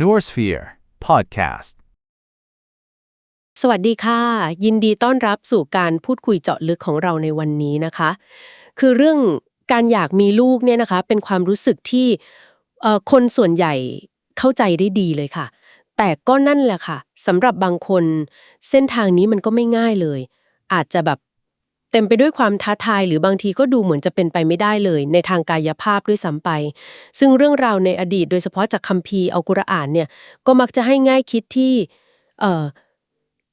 n o r s p h e r e Podcast สวัสดีค่ะ ยินดีต้อนรับสู่การพูดคุยเจาะลึกของเราในวันนี้นะคะ คือเรื่องการอยากมีลูกเนี่ยนะคะ เป็นความรู้สึกที่คนส่วนใหญ่เข้าใจได้ดีเลยค่ะ แต่ก็นั่นแหละค่ะสำหรับบางคน เส้นทางนี้มันก็ไม่ง่ายเลย อาจจะแบบ เต็มไปด้วยความท้าทายหรือบางทีก็ดูเหมือนจะเป็นไปไม่ได้เลย ในทางกายภาพด้วยซ้ำไป ซึ่งเรื่องราวในอดีตโดยเฉพาะจากคัมภีร์อัลกุรอานเนี่ยก็มักจะให้ง่ายคิดที่เอ่อ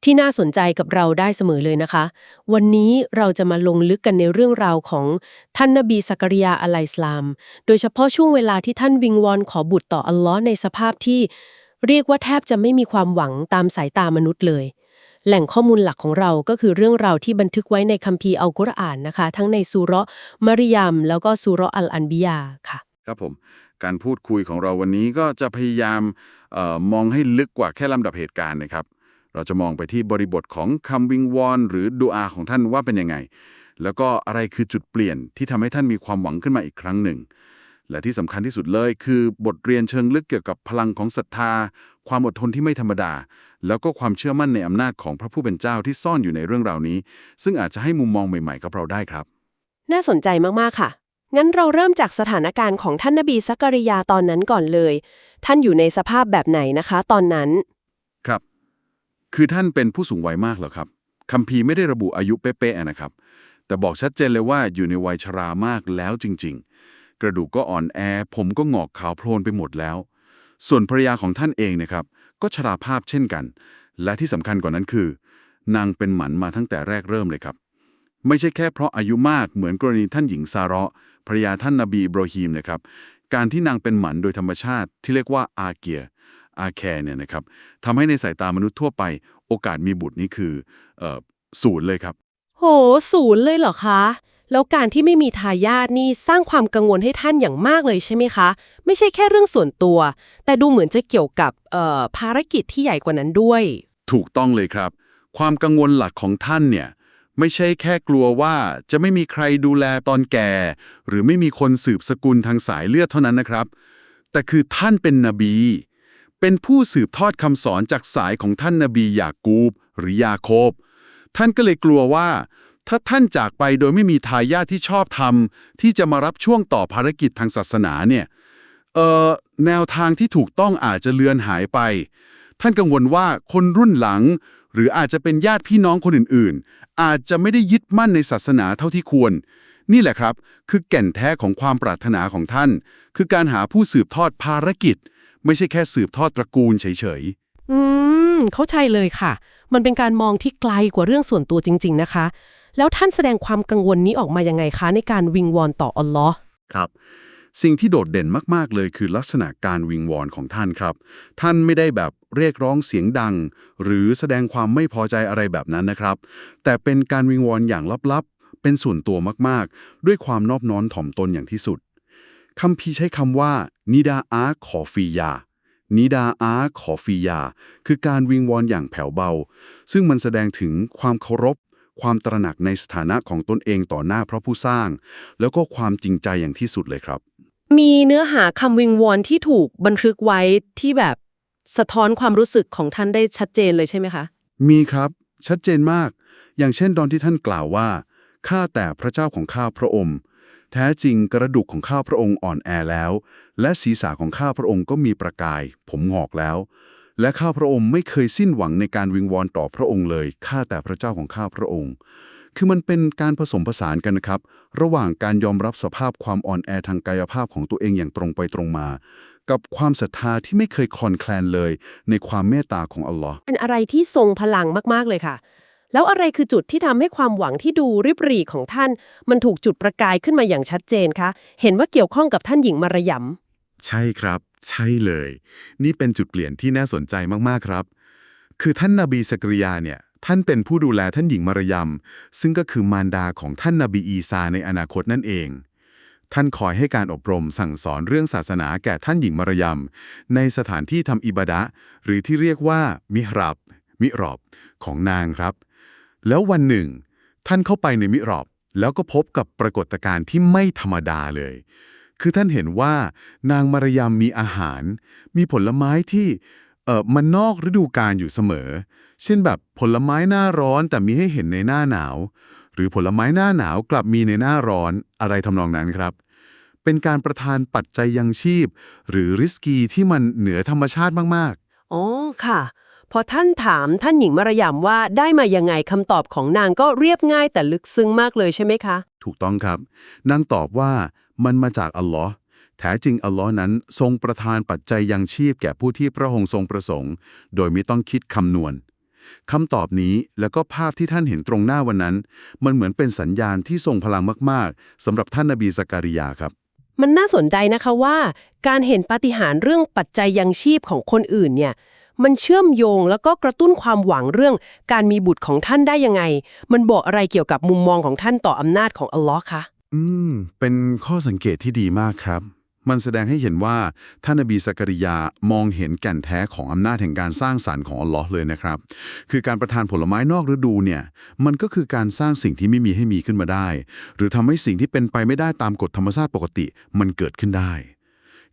ที่น่าสนใจกับเราได้เสมอเลยนะคะ วันนี้เราจะมาลงลึกกันในเรื่องราวของท่านนบีสักริยาอะลัยสลาม โดยเฉพาะช่วงเวลาที่ท่านวิงวอนขอบุตรต่ออัลลอฮ์ในสภาพที่เรียกว่าแทบจะไม่มีความหวังตามสายตามนุษย์เลย แหล่งข้อมูลหลักของเราก็คือเรื่องราวที่บันทึกไว้ในคัมภีร์อัลกุรอานนะคะ ทั้งในซูเราะมาริยม แล้วก็ซูเราะอัลอันบิยาค่ะ ครับผม การพูดคุยของเราวันนี้ก็จะพยายามออมองให้ลึกกว่าแค่ลำดับเหตุการณ์นะครับ เราจะมองไปที่บริบทของคำวิงวอนหรือดูอาของท่านว่าเป็นยังไง แล้วก็อะไรคือจุดเปลี่ยนที่ทำให้ท่านมีความหวังขึ้นมาอีกครั้งหนึ่ง และที่สำคัญที่สุดเลยคือบทเรียนเชิงลึกเกี่ยวกับพลังของศรัทธา ความอดทนที่ไม่ธรรมดา แล้วก็ความเชื่อมั่นในอำนาจของพระผู้เป็นเจ้าที่ซ่อนอยู่ในเรื่องราวนี้ ซึ่งอาจจะให้มุมมองใหม่ๆกับเราได้ครับ น่าสนใจมากๆค่ะ งั้นเราเริ่มจากสถานการณ์ของท่านนบีซักริยาตอนนั้นก่อนเลย ท่านอยู่ในสภาพแบบไหนนะคะ ตอนนั้น ครับ คือท่านเป็นผู้สูงวัยมากเหรอครับคัมภีร์ไม่ได้ระบุอายุเป๊ะๆนะครับ แต่บอกชัดเจนเลยว่าอยู่ในวัยชรามากแล้วจริง ๆ กระดูกก็อ่อนแอ ผมก็งอกขาวโพลนไปหมดแล้ว ส่วนภรรยาของท่านเองนะครับ ก็ชราภาพเช่นกัน และที่สำคัญกว่านั้นคือ นางเป็นหมันมาตั้งแต่แรกเริ่มเลยครับ ไม่ใช่แค่เพราะอายุมากเหมือนกรณีท่านหญิงซาระภรรยาท่านนบีอิบรอฮีมนะครับการที่นางเป็นหมันโดยธรรมชาติที่เรียกว่าอาเกียอาแคร์เนี่ยนะครับทำให้ในสายตามนุษย์ทั่วไป โอกาสมีบุตรนี่คืออศูนย์เลยครับ โหศูนย์เลยเหรอคะ แล้วการที่ไม่มีทายาทนี่สร้างความกังวลให้ท่านอย่างมากเลยใช่ไหมคะ ไม่ใช่แค่เรื่องส่วนตัว แต่ดูเหมือนจะเกี่ยวกับภารกิจที่ใหญ่กว่านั้นด้วย ถูกต้องเลยครับ ความกังวลหลักของท่านเนี่ยไม่ใช่แค่กลัวว่าจะไม่มีใครดูแลตอนแก่ หรือไม่มีคนสืบสกุลทางสายเลือดเท่านั้นนะครับ แต่คือท่านเป็นนบี เป็นผู้สืบทอดคำสอนจากสายของท่านนบียากูบ หรือยาโคบ ท่านก็เลยกลัวว่า ถ้าท่านจากไปโดยไม่มีทายาทที่ชอบธรรม ที่จะมารับช่วงต่อภารกิจทางศาสนาเนี่ยเอ่อแนวทางที่ถูกต้องอาจจะเลือนหายไป ท่านกังวลว่าคนรุ่นหลัง หรืออาจจะเป็นญาติพี่น้องคนอื่นๆ อาจจะไม่ได้ยึดมั่นในศาสนาเท่าที่ควร นี่แหละครับ คือแก่นแท้ของความปรารถนาของท่าน คือการหาผู้สืบทอดภารกิจ ไม่ใช่แค่สืบทอดตระกูลเฉยๆอืม เข้าใจเลยค่ะ มันเป็นการมองที่ไกลกว่าเรื่องส่วนตัวจริง ๆ นะคะ แล้วท่านแสดงความกังวลนี้ออกมายังไงคะ ในการวิงวอนต่ออัลลอฮ์ครับ สิ่งที่โดดเด่นมาก ๆ เลยคือลักษณะการวิงวอนของท่านครับ ท่านไม่ได้แบบเรียกร้องเสียงดัง หรือแสดงความไม่พอใจอะไรแบบนั้นนะครับ แต่เป็นการวิงวอนอย่างลับๆ เป็นส่วนตัวมากๆ ด้วยความนอบน้อมถ่อมตนอย่างที่สุดคำพีใช้คำว่า นิดาอาขอฟียานิดาอาขอฟียา คือการวิงวอนอย่างแผ่วเบา ซึ่งมันแสดงถึงความเคารพ ความตระหนักในสถานะของตนเองต่อหน้าพระผู้สร้าง แล้วก็ความจริงใจอย่างที่สุดเลยครับ มีเนื้อหาคำวิงวอนที่ถูกบันทึกไว้ที่แบบสะท้อนความรู้สึกของท่านได้ชัดเจนเลยใช่ไหมคะ มีครับ ชัดเจนมาก อย่างเช่นตอนที่ท่านกล่าวว่า ข้าแต่พระเจ้าของข้าพระองค์ แท้จริงกระดูกของข้าพระองค์อ่อนแอแล้ว และศีรษะของข้าพระองค์ก็มีประกาย ผมงอกแล้ว และข้าพระองค์ไม่เคยสิ้นหวังในการวิงวอนต่อพระองค์เลย ข้าแต่พระเจ้าของข้าพระองค์ คือมันเป็นการผสมผสานกันนะครับ ระหว่างการยอมรับสภาพความอ่อนแอทางกายภาพของตัวเองอย่างตรงไปตรงมา กับความศรัทธาที่ไม่เคยคลอนแคลนเลย ในความเมตตาของอัลลอฮ์เป็นอะไรที่ทรงพลังมากๆเลยค่ะ แล้วอะไรคือจุดที่ทำให้ความหวังที่ดูริบหรี่ของท่าน มันถูกจุดประกายขึ้นมาอย่างชัดเจนคะ เห็นว่าเกี่ยวข้องกับท่านหญิงมารยมใช่ครับ ใช่เลย นี่เป็นจุดเปลี่ยนที่น่าสนใจมากๆครับ คือท่านนาบีสกริยาเนี่ยท่านเป็นผู้ดูแลท่านหญิงมารยมซึ่งก็คือมารดาของท่านนาบีอีซาในอนาคตนั่นเอง ท่านคอยให้การอบรมสั่งสอนเรื่องศาสนาแก่ท่านหญิงมารยมในสถานที่ทำอิบาดะหรือที่เรียกว่า มิฮรับ มิรอบของนางครับ แล้ววันหนึ่ง ท่านเข้าไปในมิรอบ แล้วก็พบกับปรากฏการณ์ที่ไม่ธรรมดาเลย คือท่านเห็นว่านางมารยามมีอาหาร มีผลไม้ที่เออมันนอกฤดูกาลอยู่เสมอ เช่นแบบผลไม้หน้าร้อนแต่มีให้เห็นในหน้าหนาว หรือผลไม้หน้าหนาวกลับมีในหน้าร้อนอะไรทำนองนั้นครับ เป็นการประทานปัจจัยยังชีพ หรือริสกีที่มันเหนือธรรมชาติมากอ๋อค่ะ พอท่านถามท่านหญิงมารยามว่าได้มายังไงคำตอบของนางก็เรียบง่ายแต่ลึกซึ้งมากเลยใช่ไหมคะๆถูกต้องครับ นางตอบว่า มันมาจากอัลลอฮ์แท้จริงอัลลอฮ์นั้นทรงประทานปัจจัยยังชีพแก่ผู้ที่พระองค์ทรงประสงค์ โดยไม่ต้องคิดคำนวณคำตอบนี้แล้วก็ภาพที่ท่านเห็นตรงหน้าวันนั้น มันเหมือนเป็นสัญญาณที่ทรงพลังมากๆสำหรับท่านนบีสการิยาครับ มันน่าสนใจนะคะว่า การเห็นปาฏิหาริย์เรื่องปัจจัยยังชีพของคนอื่นเนี่ยมันเชื่อมโยงแล้วก็กระตุ้นความหวังเรื่องการมีบุตรของท่านได้ยังไง มันบอกอะไรเกี่ยวกับมุมมองของท่านต่ออำนาจของอัลลอฮ์คะ อืม เป็นข้อสังเกตที่ดีมากครับ มันแสดงให้เห็นว่าท่านนบีสักริยามองเห็นแก่นแท้ของอำนาจแห่งการสร้างสรรค์ของอัลลอฮ์เลยนะครับ คือการประทานผลไม้นอกฤดูเนี่ย มันก็คือการสร้างสิ่งที่ไม่มีให้มีขึ้นมาได้ หรือทำให้สิ่งที่เป็นไปไม่ได้ตามกฎธรรมชาติปกติมันเกิดขึ้นได้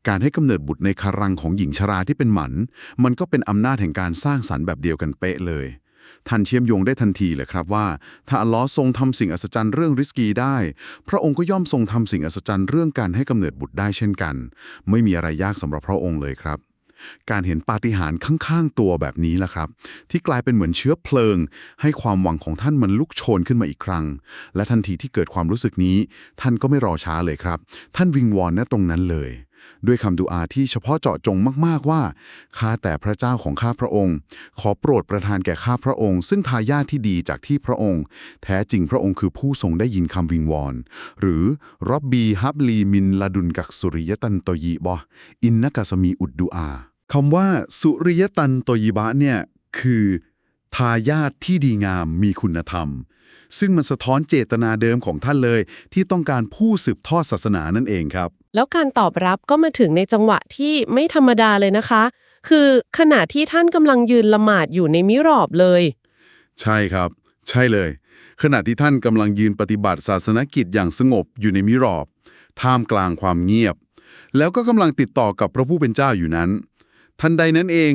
การให้กำเนิดบุตรในคารังของหญิงชราที่เป็นหมัน มันก็เป็นอำนาจแห่งการสร้างสรรค์แบบเดียวกันเป๊ะเลย ท่านเชื่อมโยงได้ทันทีเลยครับว่า ถ้าอัลลอฮ์ทรงทำสิ่งอัศจรรย์เรื่องริสกีได้ พระองค์ก็ย่อมทรงทำสิ่งอัศจรรย์เรื่องการให้กำเนิดบุตรได้เช่นกัน ไม่มีอะไรยากสำหรับพระองค์เลยครับ การเห็นปาฏิหาริย์ข้างๆตัวแบบนี้ล่ะครับ ที่กลายเป็นเหมือนเชื้อเพลิง ให้ความหวังของท่านมันลุกโชนขึ้นมาอีกครั้ง และทันทีที่เกิดความรู้สึกนี้ ท่านก็ไม่รอช้าเลยครับ ท่านวิงวอนณตรงนั้นเลย ด้วยคำดูอาที่เฉพาะเจาะจงมาก ๆ ว่า ข้าแต่พระเจ้าของข้าพระองค์ ขอโปรดประทานแก่ข้าพระองค์ ซึ่งทายาทที่ดีจากที่พระองค์ แท้จริงพระองค์คือผู้ทรงได้ยินคำวิงวอน หรือรับบีฮับลีมินลาดุนกักสุริยตันโตยีบออินนักสมีอุดดูอาคำว่าสุริยตันโตยีบะเนี่ยคือ ทายาทที่ดีงามมีคุณธรรม ซึ่งมันสะท้อนเจตนาเดิมของท่านเลย ที่ต้องการผู้สืบทอดศาสนานั่นเองครับ แล้วการตอบรับก็มาถึงในจังหวะที่ไม่ธรรมดาเลยนะคะ คือขณะที่ท่านกำลังยืนละหมาดอยู่ในมิรอบเลย ใช่ครับ ใช่เลย ขณะที่ท่านกำลังยืนปฏิบัติศาสนกิจอย่างสงบอยู่ในมิรอบ ท่ามกลางความเงียบ แล้วก็กำลังติดต่อกับพระผู้เป็นเจ้าอยู่นั้น ทันใดนั้นเอง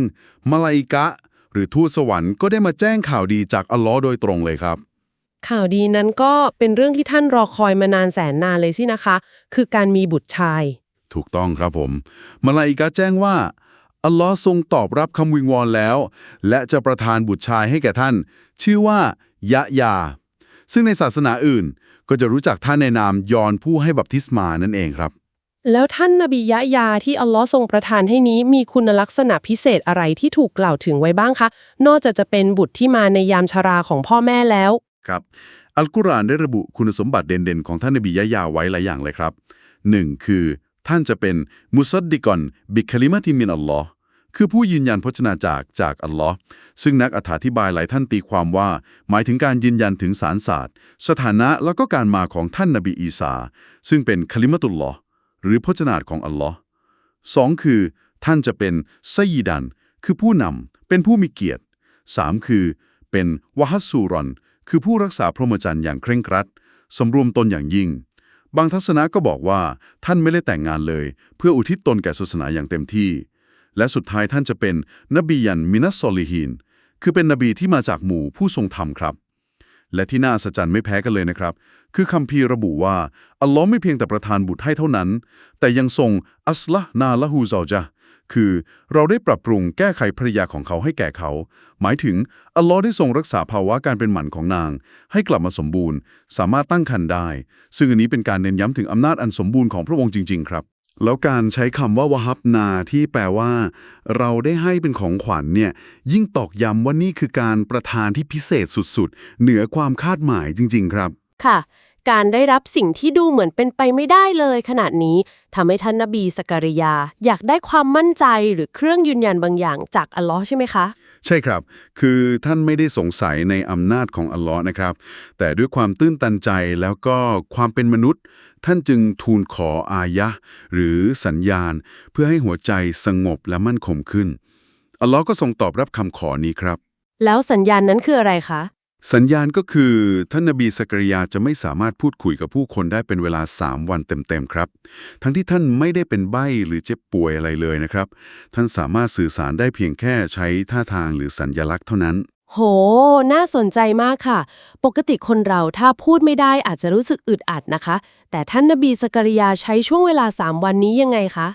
มาลาอิกะ หรือทูตสวรรค์ก็ได้มาแจ้งข่าวดีจากอัลลอฮ์โดยตรงเลยครับ ข่าวดีนั้นก็เป็นเรื่องที่ท่านรอคอยมานานแสนนานเลยสินะคะ คือการมีบุตรชาย ถูกต้องครับผมมาลาอิกะแจ้งว่าอัลลอฮ์ทรงตอบรับคำวิงวอนแล้ว และจะประทานบุตรชายให้แก่ท่าน ชื่อว่ายะยา ซึ่งในศาสนาอื่นก็จะรู้จักท่านในนามยอนผู้ให้บัพติศมานั่นเองครับ แล้วท่านนบียะยาที่อัลลอฮ์ทรงประทานให้นี้มีคุณลักษณะพิเศษอะไรที่ถูกกล่าวถึงไว้บ้างคะ นอกจากจะเป็นบุตรที่มาในยามชราของพ่อแม่แล้ว ครับอัลกุรอานได้ระบุคุณสมบัติเด่นๆ ของท่านนบียะยาไว้หลายอย่างเลยครับ 1. คือ ท่านจะเป็นมุซัดดิกอนบิคลิมาติมินอัลลอฮ์คือผู้ยืนยันพจนาจากจากอัลลอฮ์ซึ่งนักอธิบายหลายท่านตีความว่า หมายถึงการยืนยันถึงสารศาสตร์ สถานะแล้วก็การมาของท่านนบีอีสาซึ่งเป็นคลิมตุลลอฮ์ หรือพจนาตของอัลลอฮ์สองคือ ท่านจะเป็นไซยิดัน คือผู้นำเป็นผู้มีเกียรติ 3. คือ เป็นวะฮัสซูรอน คือผู้รักษาพรหมจรรย์อย่างเคร่งครัดสำรวมตนอย่างยิ่ง บางทัศนะก็บอกว่าท่านไม่ได้แต่งงานเลย เพื่ออุทิศตนแก่ศาสนาอย่างเต็มที่ และสุดท้ายท่านจะเป็นนบียันมินัสซอลิฮีนคือเป็นนบีที่มาจากหมู่ผู้ทรงธรรมครับ และที่น่าอัศจรรย์ไม่แพ้กันเลยนะครับ คือคัมภีระบุว่า อัลลอฮ์ไม่เพียงแต่ประทานบุตรให้เท่านั้น แต่ยังทรงอัสละนาละฮูซาจาคือเราได้ปรับปรุงแก้ไขภรรยาของเขาให้แก่เขา หมายถึงอัลลอฮ์ได้ทรงรักษาภาวะการเป็นหมันของนาง ให้กลับมาสมบูรณ์ สามารถตั้งครรภ์ได้ ซึ่งอันนี้เป็นการเน้นย้ำถึงอำนาจอันสมบูรณ์ของพระองค์จริง ๆ ครับ แล้วการใช้คำว่าวะฮับนาที่แปลว่า เราได้ให้เป็นของขวัญเนี่ย ยิ่งตอกย้ำว่านี่คือการประทานที่พิเศษสุดๆ เหนือความคาดหมายจริง ๆ ครับ ค่ะ การได้รับสิ่งที่ดูเหมือนเป็นไปไม่ได้เลยขนาดนี้ทำให้ท่านนบีสการิยา อยากได้ความมั่นใจหรือเครื่องยืนยันบางอย่างจากอัลลอฮ์ใช่ไหมคะ ใช่ครับ คือท่านไม่ได้สงสัยในอำนาจของอัลลอฮ์นะครับ แต่ด้วยความตื้นตันใจแล้วก็ความเป็นมนุษย์ ท่านจึงทูลขออายะห์หรือสัญญาณ เพื่อให้หัวใจสงบและมั่นคงขึ้นอัลลอฮ์ก็ทรงตอบรับคำขอนี้ครับ แล้วสัญญาณนั้นคืออะไรคะ สัญญาณก็คือ ท่านนบีสกริยาจะไม่สามารถพูดคุยกับผู้คนได้เป็นเวลา 3 วันเต็มๆครับ ทั้งที่ท่านไม่ได้เป็นใบ้หรือเจ็บป่วยอะไรเลยนะครับ ท่านสามารถสื่อสารได้เพียงแค่ใช้ท่าทางหรือสัญญลักษณ์เท่านั้น โห น่าสนใจมากค่ะ ปกติคนเราถ้าพูดไม่ได้อาจจะรู้สึกอึดอัดนะคะ แต่ท่านนบีสกริยาใช้ช่วงเวลา 3 วันนี้ยังไงคะ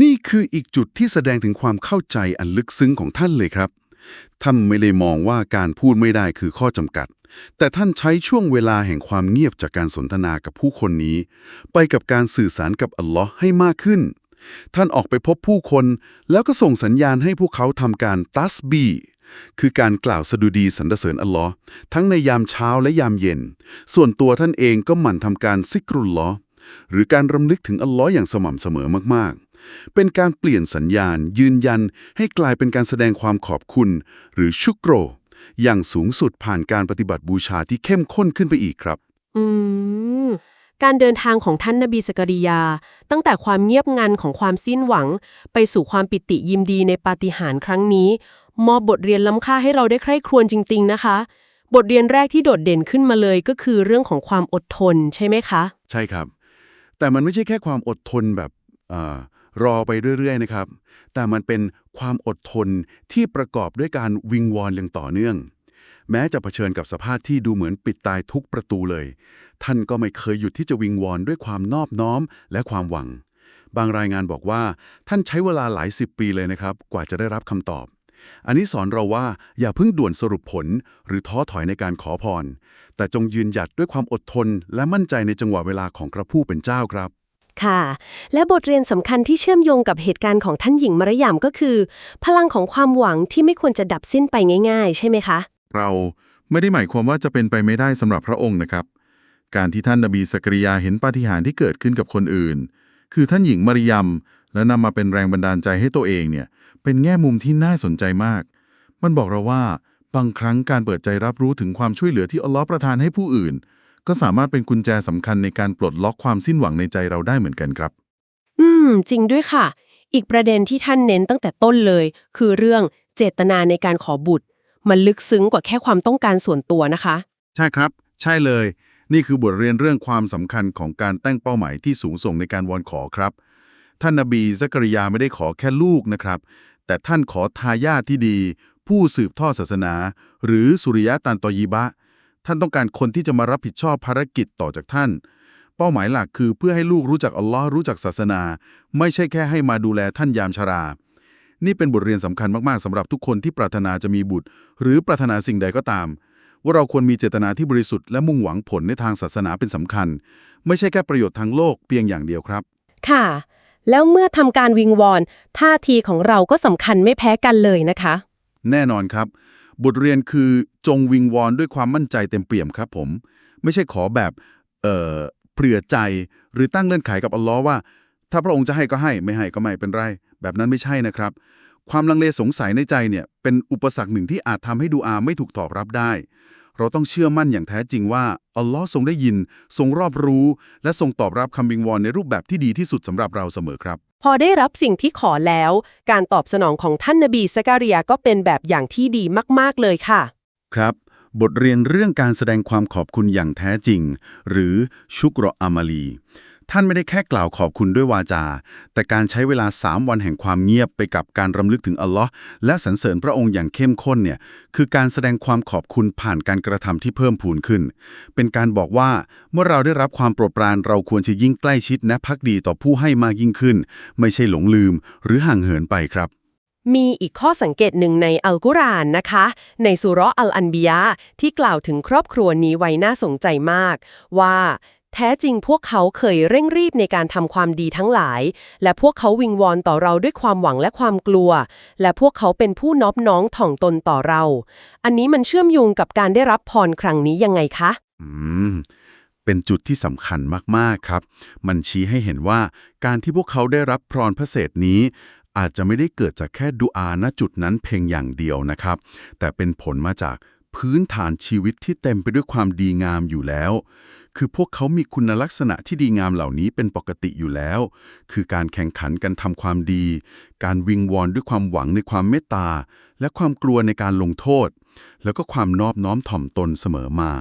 นี่คืออีกจุดที่แสดงถึงความเข้าใจอันลึกซึ้งของท่านเลยครับ ท่านไม่ได้มองว่าการพูดไม่ได้คือข้อจำกัด แต่ท่านใช้ช่วงเวลาแห่งความเงียบจากการสนทนากับผู้คนนี้ ไปกับการสื่อสารกับอัลลอฮ์ให้มากขึ้น ท่านออกไปพบผู้คน แล้วก็ส่งสัญญาณให้พวกเขาทำการตัสบีคือการกล่าวสดุดีสรรเสริญอัลลอฮ์ทั้งในยามเช้าและยามเย็น ส่วนตัวท่านเองก็หมั่นทำการซิกรุลลอฮ์หรือการรำลึกถึงอัลลอฮ์อย่างสม่ำเสมอมากๆ เป็นการเปลี่ยนสัญญาณ ยืนยันให้กลายเป็นการแสดงความขอบคุณ หรือชุกโกร อย่างสูงสุดผ่านการปฏิบัติบูชาที่เข้มข้นขึ้นไปอีกครับ อืม การเดินทางของท่านนบีสกริยา ตั้งแต่ความเงียบงันของความสิ้นหวัง ไปสู่ความปิติยิมดีในปาฏิหาริย์ครั้งนี้ มอบบทเรียนล้ำค่าให้เราได้ใคร่ครวญจริง ๆ นะคะ บทเรียนแรกที่โดดเด่นขึ้นมาเลยก็คือเรื่องของความอดทนใช่ไหมคะ ใช่ครับ แต่มันไม่ใช่แค่ความอดทนแบบเออ รอไปเรื่อย ๆ นะครับ แต่มันเป็นความอดทนที่ประกอบด้วยการวิงวอนอย่างต่อเนื่อง แม้จะเผชิญกับสภาพที่ดูเหมือนปิดตายทุกประตูเลย ท่านก็ไม่เคยหยุดที่จะวิงวอนด้วยความนอบน้อมและความหวัง บางรายงานบอกว่า ท่านใช้เวลาหลายสิบปีเลยนะครับ กว่าจะได้รับคำตอบอันนี้สอนเราว่าอย่าเพิ่งด่วนสรุปผล หรือท้อถอยในการขอพร แต่จงยืนหยัดด้วยความอดทนและมั่นใจในจังหวะเวลาของพระผู้เป็นเจ้าครับ ค่ะ และบทเรียนสำคัญที่เชื่อมโยงกับเหตุการณ์ของท่านหญิงมารยามก็คือ พลังของความหวังที่ไม่ควรจะดับสิ้นไปง่ายๆ ใช่ไหมคะ เราไม่ได้หมายความว่าจะเป็นไปไม่ได้สำหรับพระองค์นะครับ การที่ท่านนบีสกริยาเห็นปาฏิหาริย์ที่เกิดขึ้นกับคนอื่น คือท่านหญิงมารยมและนำมาเป็นแรงบันดาลใจให้ตัวเองเนี่ยเป็นแง่มุมที่น่าสนใจมาก มันบอกเราว่าบางครั้งการเปิดใจรับรู้ถึงความช่วยเหลือที่อัลลอฮ์ประทานให้ผู้อื่น ก็สามารถเป็นกุญแจสำคัญในการปลดล็อกความสิ้นหวังในใจเราได้เหมือนกันครับ อืม จริงด้วยค่ะ อีกประเด็นที่ท่านเน้นตั้งแต่ต้นเลย คือเรื่องเจตนาในการขอบุตร มันลึกซึ้งกว่าแค่ความต้องการส่วนตัวนะคะ ใช่ครับ ใช่เลย นี่คือบทเรียนเรื่องความสำคัญของการตั้งเป้าหมายที่สูงส่งในการวอนขอครับ ท่านนบีซักริยาไม่ได้ขอแค่ลูกนะครับ แต่ท่านขอทายาทที่ดี ผู้สืบทอดศาสนา หรือสุริยะตันตอยีบะ ท่านต้องการคนที่จะมารับผิดชอบภารกิจต่อจากท่าน เป้าหมายหลักคือเพื่อให้ลูกรู้จักอัลลอฮ์รู้จักศาสนา ไม่ใช่แค่ให้มาดูแลท่านยามชรา นี่เป็นบทเรียนสำคัญมากๆสำหรับทุกคนที่ปรารถนาจะมีบุตร หรือปรารถนาสิ่งใดก็ตาม ว่าเราควรมีเจตนาที่บริสุทธิ์และมุ่งหวังผลในทางศาสนาเป็นสำคัญ ไม่ใช่แค่ประโยชน์ทางโลกเพียงอย่างเดียวครับ ค่ะ แล้วเมื่อทำการวิงวอนท่าทีของเราก็สำคัญไม่แพ้กันเลยนะคะ แน่นอนครับ บทเรียนคือจงวิงวอนด้วยความมั่นใจเต็มเปี่ยมครับผม ไม่ใช่ขอแบบเอ่อเผื่อใจหรือตั้งเงื่อนไขกับอัลลอฮ์ว่า ถ้าพระองค์จะให้ก็ให้ไม่ให้ก็ไม่เป็นไร แบบนั้นไม่ใช่นะครับ ความลังเลสงสัยในใจเนี่ยเป็นอุปสรรคหนึ่งที่อาจทำให้ดูอาไม่ถูกตอบรับได้ เราต้องเชื่อมั่นอย่างแท้จริงว่าอัลลอฮ์ทรงได้ยิน ทรงรอบรู้ และทรงตอบรับคำวิงวอนในรูปแบบที่ดีที่สุดสำหรับเราเสมอครับ พอได้รับสิ่งที่ขอแล้ว การตอบสนองของท่านนบีสกาเรียก็เป็นแบบอย่างที่ดีมาก ๆ เลยค่ะ ครับ บทเรียนเรื่องการแสดงความขอบคุณอย่างแท้จริง หรือชุกรออามาลี ท่านไม่ได้แค่กล่าวขอบคุณด้วยวาจา แต่การใช้เวลา 3 วันแห่งความเงียบไปกับการรำลึกถึงอัลลอฮ์และสรรเสริญพระองค์อย่างเข้มข้นเนี่ยคือการแสดงความขอบคุณผ่านการกระทำที่เพิ่มพูนขึ้น เป็นการบอกว่าเมื่อเราได้รับความโปรดปรานเราควรจะยิ่งใกล้ชิดและพักดีต่อผู้ให้มากยิ่งขึ้น ไม่ใช่หลงลืม หรือห่างเหินไปครับมีอีกข้อสังเกตหนึ่งในอัลกุรอานนะคะ ในสุร์อัลอันบียาที่กล่าวถึงครอบครัวนี้ไว้น่าสนใจมาก ว่า แท้จริงพวกเขาเคยเร่งรีบในการทำความดีทั้งหลาย และพวกเขาวิงวอนต่อเราด้วยความหวังและความกลัว และพวกเขาเป็นผู้นอบน้อมถ่อมตนต่อเรา อันนี้มันเชื่อมโยงกับการได้รับพรครั้งนี้ยังไงคะ อืม เป็นจุดที่สำคัญมากๆครับ มันชี้ให้เห็นว่าการที่พวกเขาได้รับพรพระเศษนี้ อาจจะไม่ได้เกิดจากแค่ดุอาณจุดนั้นเพียงอย่างเดียวนะครับ แต่เป็นผลมาจากพื้นฐานชีวิตที่เต็มไปด้วยความดีงามอยู่แล้ว คือพวกเขามีคุณลักษณะที่ดีงามเหล่านี้เป็นปกติอยู่แล้ว คือการแข่งขันกันทำความดี การวิงวอนด้วยความหวังในความเมตตา และความกลัวในการลงโทษ แล้วก็ความนอบน้อมถ่อมตนเสมอมา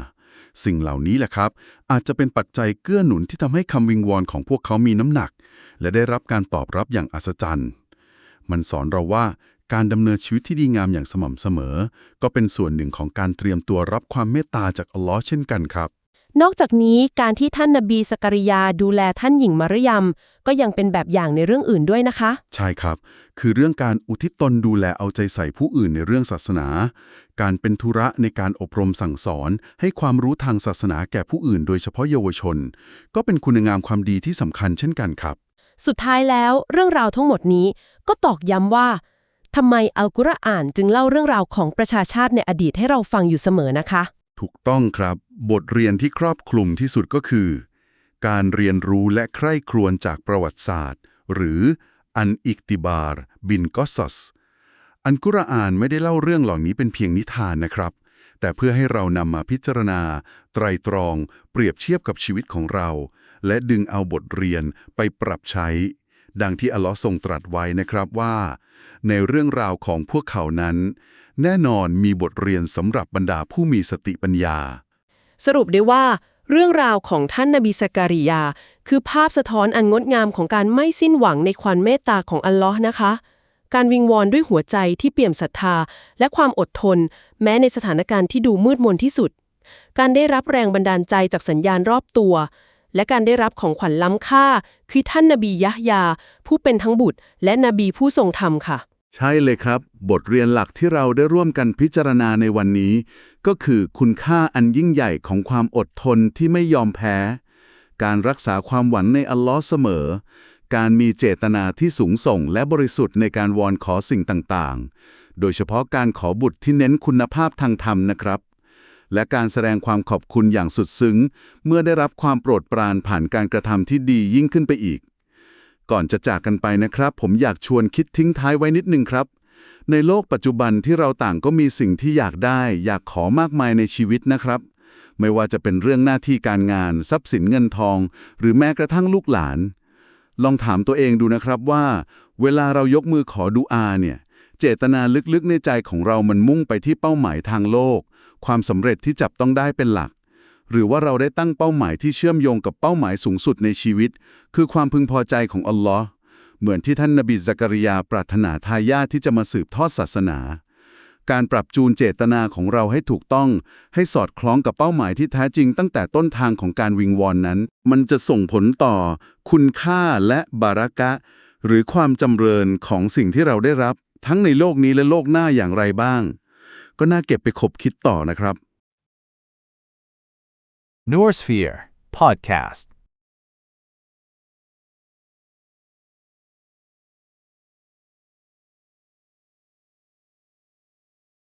สิ่งเหล่านี้แหละครับ อาจจะเป็นปัจจัยเกื้อหนุนที่ทำให้คำวิงวอนของพวกเขามีน้ำหนัก และได้รับการตอบรับอย่างอัศจรรย์ มันสอนเราว่าการดำเนินชีวิตที่ดีงามอย่างสม่ำเสมอ ก็เป็นส่วนหนึ่งของการเตรียมตัวรับความเมตตาจากอัลลอฮ์เช่นกันครับ นอกจากนี้การที่ท่านนบีสกริยาดูแลท่านหญิงมารยม ก็ยังเป็นแบบอย่างในเรื่องอื่นด้วยนะคะ ใช่ครับ คือเรื่องการอุทิศตนดูแลเอาใจใส่ผู้อื่นในเรื่องศาสนา การเป็นธุระในการอบรมสั่งสอน ให้ความรู้ทางศาสนาแก่ผู้อื่น โดยเฉพาะเยาวชน ก็เป็นคุณงามความดีที่สำคัญเช่นกันครับ สุดท้ายแล้วเรื่องราวทั้งหมดนี้ก็ตอกย้ำว่าทำไมอัลกุรอานจึงเล่าเรื่องราวของประชาชาติในอดีตให้เราฟังอยู่เสมอนะคะ ถูกต้องครับ บทเรียนที่ครอบคลุมที่สุดก็คือ การเรียนรู้และใคร่ครวญจากประวัติศาสตร์ หรืออันอิกติบาร์บินกอสซัสอันกุรอานไม่ได้เล่าเรื่องเหล่านี้เป็นเพียงนิทานนะครับ แต่เพื่อให้เรานำมาพิจารณา ไตรตรอง เปรียบเทียบกับชีวิตของเรา และดึงเอาบทเรียนไปปรับใช้ ดังที่อัลลอฮ์ทรงตรัสไว้นะครับว่า ในเรื่องราวของพวกเขานั้น แน่นอนมีบทเรียนสำหรับบรรดาผู้มีสติปัญญา สรุปได้ว่า เรื่องราวของท่านนบีสการิยา คือภาพสะท้อนอันงดงามของการไม่สิ้นหวังในความเมตตาของอัลลอฮ์นะคะ การวิงวอนด้วยหัวใจที่เปี่ยมศรัทธา และความอดทน แม้ในสถานการณ์ที่ดูมืดมนที่สุด การได้รับแรงบันดาลใจจากสัญญาณรอบตัว และการได้รับของขวัญล้ำค่า คือท่านนบียะฮยา ผู้เป็นทั้งบุตร และนบีผู้ทรงธรรมค่ะ ใช่เลยครับ บทเรียนหลักที่เราได้ร่วมกันพิจารณาในวันนี้ ก็คือคุณค่าอันยิ่งใหญ่ของความอดทนที่ไม่ยอมแพ้ การรักษาความหวังในอัลลอฮ์เสมอ การมีเจตนาที่สูงส่งและบริสุทธิ์ในการวอนขอสิ่งต่างๆ โดยเฉพาะการขอบุตรที่เน้นคุณภาพทางธรรมนะครับ และการแสดงความขอบคุณอย่างสุดซึ้ง เมื่อได้รับความโปรดปรานผ่านการกระทำที่ดียิ่งขึ้นไปอีก ก่อนจะจากกันไปนะครับ ผมอยากชวนคิดทิ้งท้ายไว้นิดนึงครับ ในโลกปัจจุบันที่เราต่างก็มีสิ่งที่อยากได้ อยากขอมากมายในชีวิตนะครับ ไม่ว่าจะเป็นเรื่องหน้าที่การงาน ทรัพย์สินเงินทอง หรือแม้กระทั่งลูกหลาน ลองถามตัวเองดูนะครับว่า เวลาเรายกมือขอดุอาเนี่ยเจตนาลึกๆในใจของเรามันมุ่งไปที่เป้าหมายทางโลก ความสำเร็จที่จับต้องได้เป็นหลัก หรือว่าเราได้ตั้งเป้าหมายที่เชื่อมโยงกับเป้าหมายสูงสุดในชีวิต คือความพึงพอใจของอัลลอฮ์เหมือนที่ท่านนบีซักริยาปรารถนาทายาทที่จะมาสืบทอดศาสนา การปรับจูนเจตนาของเราให้ถูกต้อง ให้สอดคล้องกับเป้าหมายที่แท้จริงตั้งแต่ต้นทางของการวิงวอนนั้น มันจะส่งผลต่อ คุณค่าและบารักะ หรือความจำเริญของสิ่งที่เราได้รับ ทั้งในโลกนี้และโลกหน้าอย่างไรบ้าง ก็น่าเก็บไปคบคิดต่อนะครับ Noorsphere Podcast.